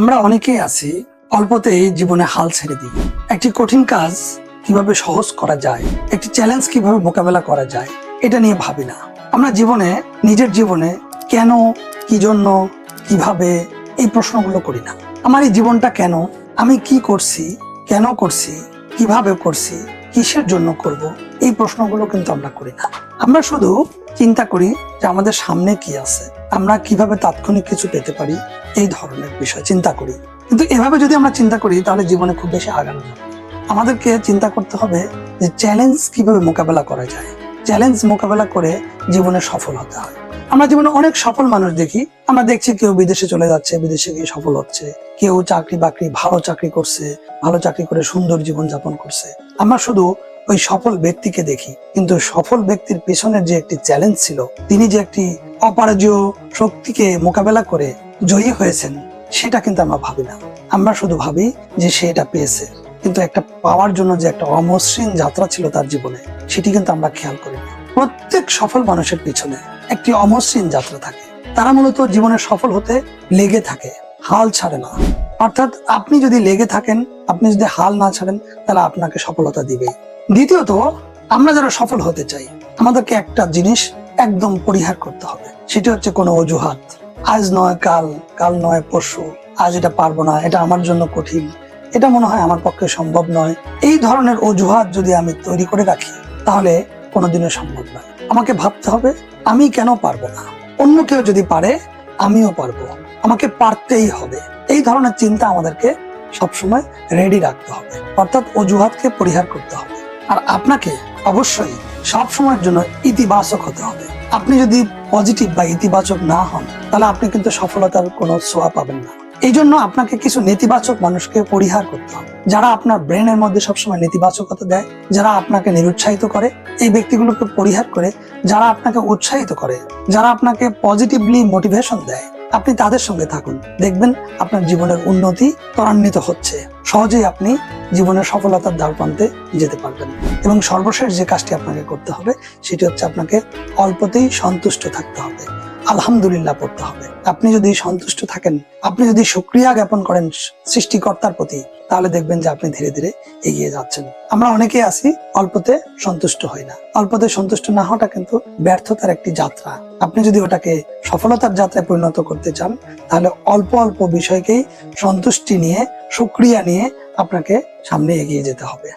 আমরা অনেকেই আছি, অল্পতেই জীবনে হাল ছেড়ে দিই। একটি কঠিন কাজ কীভাবে সহজ করা যায়, একটি চ্যালেঞ্জ কীভাবে মোকাবেলা করা যায়, এটা নিয়ে ভাবি না। আমরা জীবনে, নিজের জীবনে কেন, কি জন্য, কীভাবে এই প্রশ্নগুলো করি না। আমার এই জীবনটা কেন, আমি কি করছি, কেন করছি, কীভাবে করছি, কিসের জন্য করব, এই প্রশ্নগুলো কিন্তু আমরা করি না। আমরা শুধু চিন্তা করি যে আমাদের সামনে কি আছে। আমরা কীভাবে তাৎক্ষণিক কিছু পেতে পারি, এই ধরনের বিষয় চিন্তা করি। কিন্তু এভাবে যদি আমরা চিন্তা করি, তাহলে জীবনে খুব বেশি আগানো যাবে। আমাদেরকে চিন্তা করতে হবে যে চ্যালেঞ্জ কীভাবে মোকাবেলা করা যায়। চ্যালেঞ্জ মোকাবেলা করে জীবনে সফল হতে হয়। আমরা জীবনে অনেক সফল মানুষ দেখি। আমরা দেখছি কেউ বিদেশে চলে যাচ্ছে, বিদেশে গিয়ে সফল হচ্ছে। কেউ চাকরি বাকরি, ভালো চাকরি করছে, ভালো চাকরি করে সুন্দর জীবন যাপন করছে। আমরা শুধু ওই সফল ব্যক্তিকে দেখি। কিন্তু সফল ব্যক্তির পেছনের যে একটি চ্যালেঞ্জ ছিল, তিনি যে একটি অপরাজয় শক্তিকে মোকাবেলা করে জয়ী হয়েছেন, সেটা কিন্তু আমরা ভাবি না। আমরা শুধু ভাবি যে সে এটা পেয়েছে। কিন্তু একটা পাওয়ার জন্য যে একটা অমসৃণ যাত্রা ছিল তার জীবনে, সেটি কিন্তু আমরা খেয়াল করি না। প্রত্যেক সফল মানুষের পিছনে একটি অমসৃণ যাত্রা থাকে। তারা মূলত জীবনে সফল হতে লেগে থাকে, হাল ছাড়ে না। অর্থাৎ আপনি যদি লেগে থাকেন, আপনি যদি হাল না ছাড়েন, তাহলে আপনাকে সফলতা দিবেই। দ্বিতীয়ত, আমরা যারা সফল হতে চাই, আমাদেরকে একটা জিনিস একদম পরিহার করতে হবে। সেটা হচ্ছে কোনো অজুহাত। আজ নয়, কাল কাল নয়, পরশু। আজ এটা পারব না, এটা আমার জন্য কঠিন। এটা মনে হয় আমার পক্ষে সম্ভব নয়। এই ধরনের অজুহাত যদি আমি তৈরি করে রাখি, তাহলে কোনোদিনও সম্ভব নয়। আমাকে ভাবতে হবে, আমি কেন পারব না? অন্য কেউ যদি পারে, আমিও পারব। আমাকে পারতেই হবে। এই ধরনের চিন্তা আমাদেরকে সবসময় রেডি রাখতে হবে। অর্থাৎ অজুহাতকে পরিহার করতে হবে। আর আপনাকে অবশ্যই সব সময়ের জন্য ইতিবাচক হতে হবে। আপনি যদি পজিটিভ বা ইতিবাচক না হন, তাহলে আপনি কিন্তু সফলতার কোনো ছোঁয়া পাবেন না। এই জন্য আপনাকে কিছু নেতিবাচক মানুষকে পরিহার করতে হবে। যারা আপনার ব্রেনের মধ্যে সবসময় নেতিবাচকতা দেয়, যারা আপনাকে নিরুৎসাহিত করে, এই ব্যক্তিগুলোকে পরিহার করে, যারা আপনাকে উৎসাহিত করে, যারা আপনাকে পজিটিভলি মোটিভেশন দেয় আপনি তাদের সঙ্গে থাকুন। দেখবেন আপনার জীবনের উন্নতি ত্বরান্বিত হচ্ছে। সহজেই আপনি জীবনের সফলতার দ্বার প্রান্তে যেতে পারবেন। এবং সর্বশেষ যে কাজটি আপনাকে করতে হবে, সেটি হচ্ছে আপনাকে অল্পতেই সন্তুষ্ট থাকতে হবে। আলহামদুলিল্লাহ পড়তে হবে। আপনি যদি সন্তুষ্ট থাকেন, আপনি যদি সুক্রিয়া জ্ঞাপন করেন সৃষ্টিকর্তার প্রতি, তাহলে দেখবেন যে আপনি ধীরে ধীরে এগিয়ে যাচ্ছেন। আমরা অনেকেই আছি, অল্পতে সন্তুষ্ট হই না। অল্পতে সন্তুষ্ট না হওয়াটা কিন্তু ব্যর্থতার একটি যাত্রা। আপনি যদি ওটাকে সফলতার যাত্রায় পরিণত করতে চান, তাহলে অল্প অল্প বিষয়কেই সন্তুষ্টি নিয়ে, সুক্রিয়া নিয়ে আপনাকে সামনে এগিয়ে যেতে হবে।